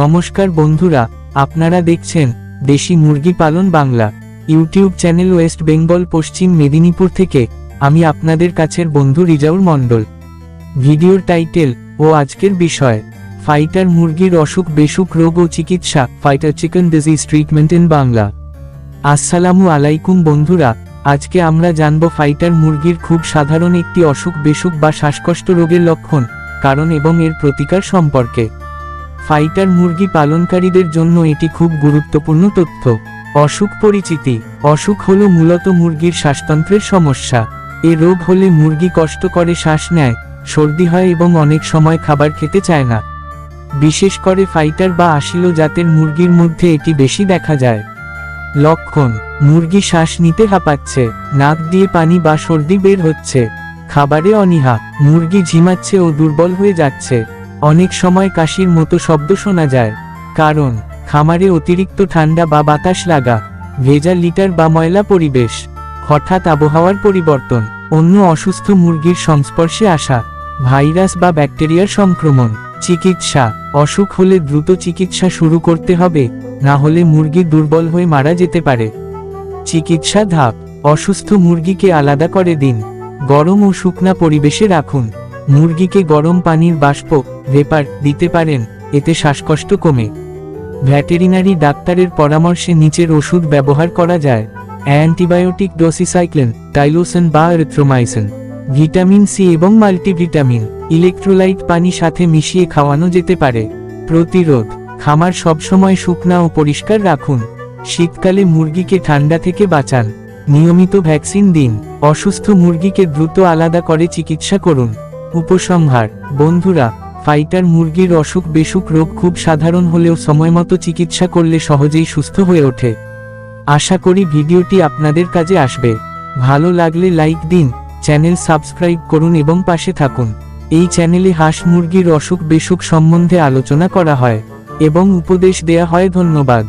নমস্কার বন্ধুরা, আপনারা দেখছেন দেশি মুরগি পালন Bangla, YouTube channel West Bengal, Paschim Medinipur থেকে আমি আপনাদের কাছের বন্ধু রিজাউর মণ্ডল। ভিডিওর টাইটেল ও আজকের বিষয়, ফাইটার মুরগির অসুখ, বেসুখ রোগ ও চিকিৎসা, fighter chicken disease treatment in Bangla. আসসালামু আলাইকুম বন্ধুরা, আজকে আমরা জানব ফাইটার মুরগির খুব সাধারণ একটি অসুখ, বেসুখ বা শ্বাসকষ্ট রোগের লক্ষণ, কারণ এবং এর প্রতিকার সম্পর্কে। ফাইটার মুরগি পালনকারীদের জন্য এটি খুব গুরুত্বপূর্ণ তথ্য। অসুখ পরিচিতি। অসুখ হলো মূলত মুরগির শ্বাসতন্ত্রের সমস্যা। এ রোগ হলে মুরগি কষ্ট করে শ্বাস নেয়, সর্দি হয় এবং অনেক সময় খাবার খেতে চায় না। বিশেষ করে ফাইটার বা আশিলো জাতের মুরগির মধ্যে এটি বেশি দেখা যায়। লক্ষণ। মুরগি শ্বাস নিতে হাঁপাচ্ছে, নাক দিয়ে পানি বা সর্দি বের হচ্ছে, খাবারে অনীহা, মুরগি ঝিমাচ্ছে ও দুর্বল হয়ে যাচ্ছে। অনেক সময় কাশির মতো শব্দ শোনা যায়, কারণ খামারে অতিরিক্ত ঠান্ডা বা বাতাস লাগা, ভেজা লিটার বা ময়লা পরিবেশ, হঠাৎ আবহাওয়ার পরিবর্তন, অন্য অসুস্থ মুরগির সংস্পর্শে আসা, ভাইরাস বা ব্যাকটেরিয়ার সংক্রমণ, চিকিৎসা, অসুখ হলে দ্রুত চিকিৎসা শুরু করতে হবে, না হলে মুরগি দুর্বল হয়ে মারা যেতে পারে। চিকিৎসা ধাপ, অসুস্থ মুরগিকে আলাদা করে দিন, গরম ও শুকনা পরিবেশে রাখুন। মুরগিকে গরম পানির বাষ্প, ভেপার দিতে পারেন, এতে শ্বাসকষ্ট কমে। ভ্যাটেরিনারি ডাক্তারের পরামর্শে নিচের ওষুধ ব্যবহার করা যায়। অ্যান্টিবায়োটিক ডোসিসাইক্লিন, টাইলোসেন বা এরিথ্রোমাইসিন, ভিটামিন সি এবং মাল্টিভিটামিন, ইলেকট্রোলাইট পানি সাথে মিশিয়ে খাওয়ানো যেতে পারে। প্রতিরোধ, খামার সবসময় শুকনা ও পরিষ্কার রাখুন। শীতকালে মুরগিকে ঠান্ডা থেকে বাঁচান। নিয়মিত ভ্যাকসিন দিন। অসুস্থ মুরগিকে দ্রুত আলাদা করে চিকিৎসা করুন। উপসংহার, বন্ধুরা, ফাইটার মুরগির অসুখ বেসুখ রোগ খুব সাধারণ হলেও সময়মতো চিকিৎসা করলে সহজেই সুস্থ হয়ে ওঠে। আশা করি ভিডিওটি আপনাদের কাজে আসবে। ভালো লাগলে লাইক দিন, চ্যানেল সাবস্ক্রাইব করুন এবং পাশে থাকুন। এই চ্যানেলে হাঁস মুরগির অসুখ বেসুখ সম্বন্ধে আলোচনা করা হয় এবং উপদেশ দেয়া হয় ধন্যবাদ।